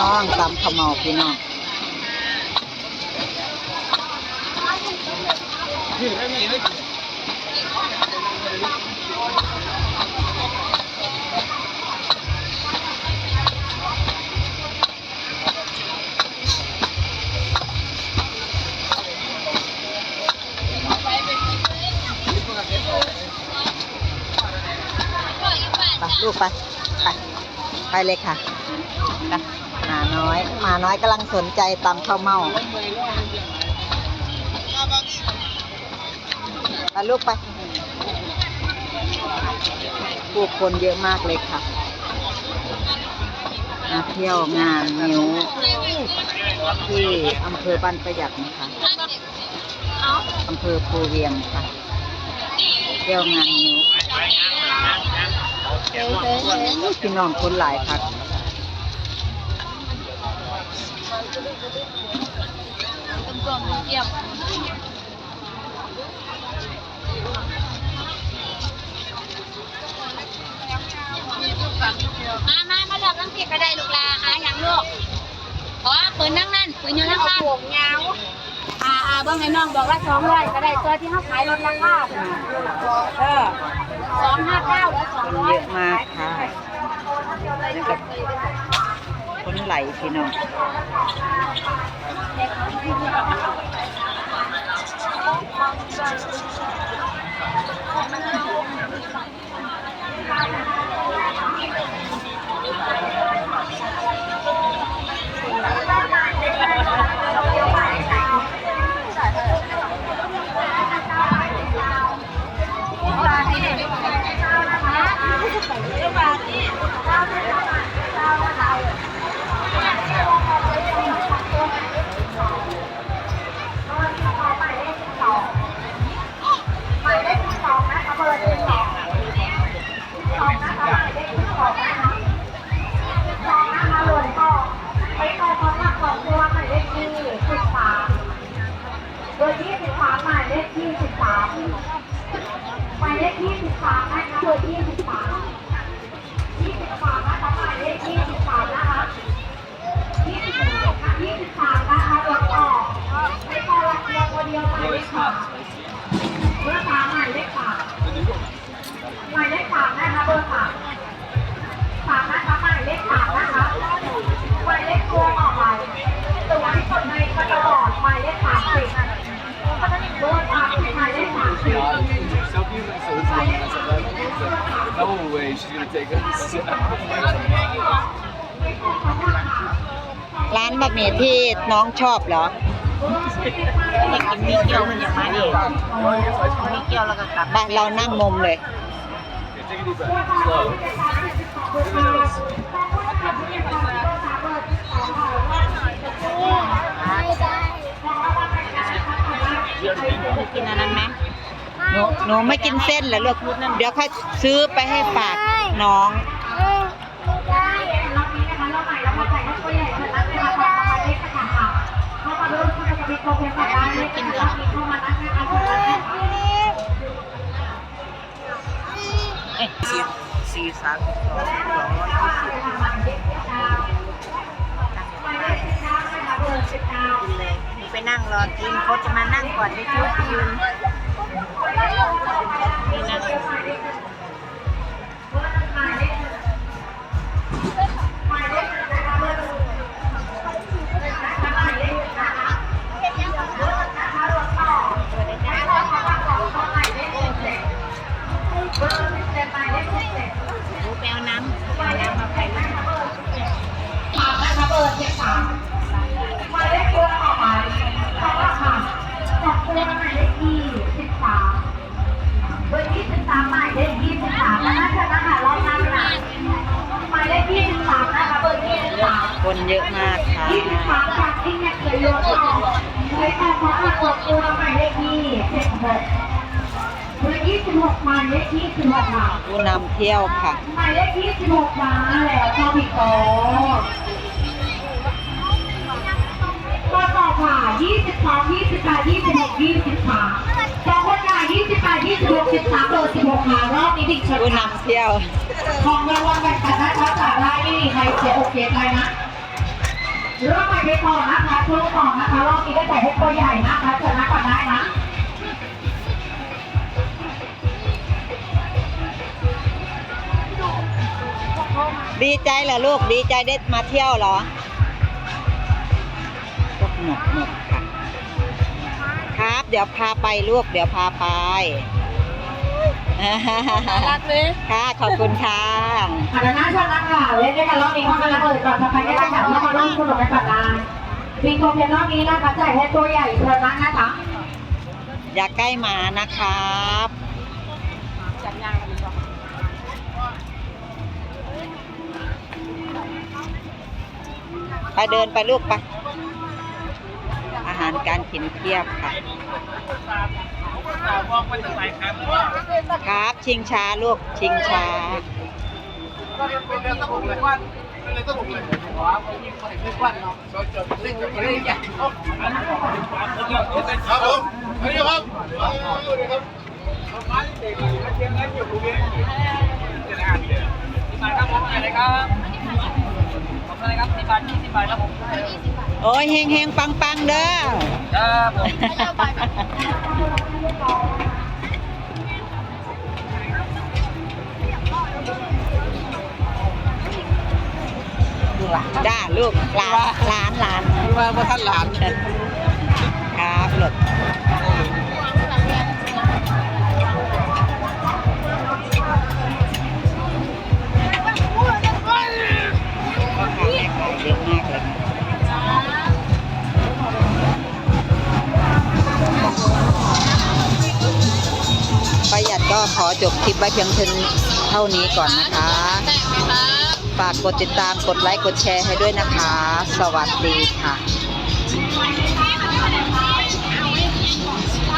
น้องตำขาวเหมาพี่น้องไปลูกไป ไป ไปเลยค่ะไป หมาน้อยหมาน้อยกำลังสนใจตำข้าวเม่าไปลูกไปผู้คนเยอะมากเลยค่ะมาเที่ยวงานนิ้วที่อำเภอบ้านประหยัดนะคะอำเภอภูเวียงค่ะเที่ยวงานนิ้วพี่น้องคนหลาย พักกลมๆเกี่ยวมามามาหลับตั้งเกียกระไดลูกลาหาอย่างลูกอ๋อปืนนั่งนั่นปืนอยู่นั่งนั่นยาวอ่าอ่าเบิ้งให้น้องบอกว่าสองร้อยก็ได้ตัวที่เขาขายลดราคาเออสองห้าเก้าแล้วสองคนร้อเยยอะมากค่ะกับคน ไหลพี่น้อง Some people so it's like that's eleven. It's like, no way she's gonna take us. ร้านบะหมี่ที่น้องชอบเหรอ อยากกินมีเกี๊ยวมันอย่างมาดิมีเกี๊ยวแล้วก็กลับบ้านเรานั่งมุมเลย Okay, take a deep breath. Slow. กินอันนั้นไหม หนูหนูไม่กินเส้นเหรอลูกเดี๋ยวค่อยซื้อไปให้ฝากน้องเอ้ยสี่สี่สามสองสองร้อยยี่สิบไปนั่งรอกินเขาจะมานั่งก่อนไม่ชุดยืน นี่ ยเลขที่สิบหกค่ะผู้นำเที่ยวค่ะหมายเลขที่สิบหกมาแล้วค่ะพี่โตตัวต่อค่ะยี่สิบสองยี่สิบแปดยี่สิบหกยี่สิบสามสองคนค่ะยี่สิบแปดยี่สิบหกสิบสามเบอร์สิบหกมารอบนี้ดิฉันผู้นำเที่ยว ของรางวัลแบ่งกันนะคะจากได้ไม่มีใครเสียอกเสียใจนะ รอบใหม่ไปต่อนะคะช่วงต่อนะคะรอบนี้ก็ใส่ให้ตัวใหญ่นะคะเชิญนะก่อนได้นะดีใจเหรอลูกดีใจได้มาเที่ยวเหรอก็หมดหมดค่ะ ครับ เดี๋ยวพาไปลูกเดี๋ยวพาไป รักเลยค่ะ ขอบคุณค่ะอันนั้นน่าชนะค่ะเล่นด้วยกันรอบนี้เข้ามาแล้วเปิดก่อนถ้าใครได้จับเข้ามาร่วมสนุกกันก่อนได้ปิงโกเพียนรอบนี้นะคะใส่ให้ตัวใหญ่เชิญนะนะคะอย่าใกล้มานะครับจัดงานกันดีกว่าไปเดินไปลูกไปอาหารการกินเพียบค่ะ ครับชิงช้าลูกชิงช้าครับผมสวัสดีครับสวัสดีครับ โอ้ยเฮงเฮงปังปังๆเด้อจ้าลูกหลานหลานหลานมาเมื่อท่านหลานครับลูก ประหยัดก็ขอจบคลิปไว้เพียงเท่านี้ก่อนนะคะ ฝากกดติดตามกดไลค์กดแชร์ให้ด้วยนะคะ สวัสดีค่ะ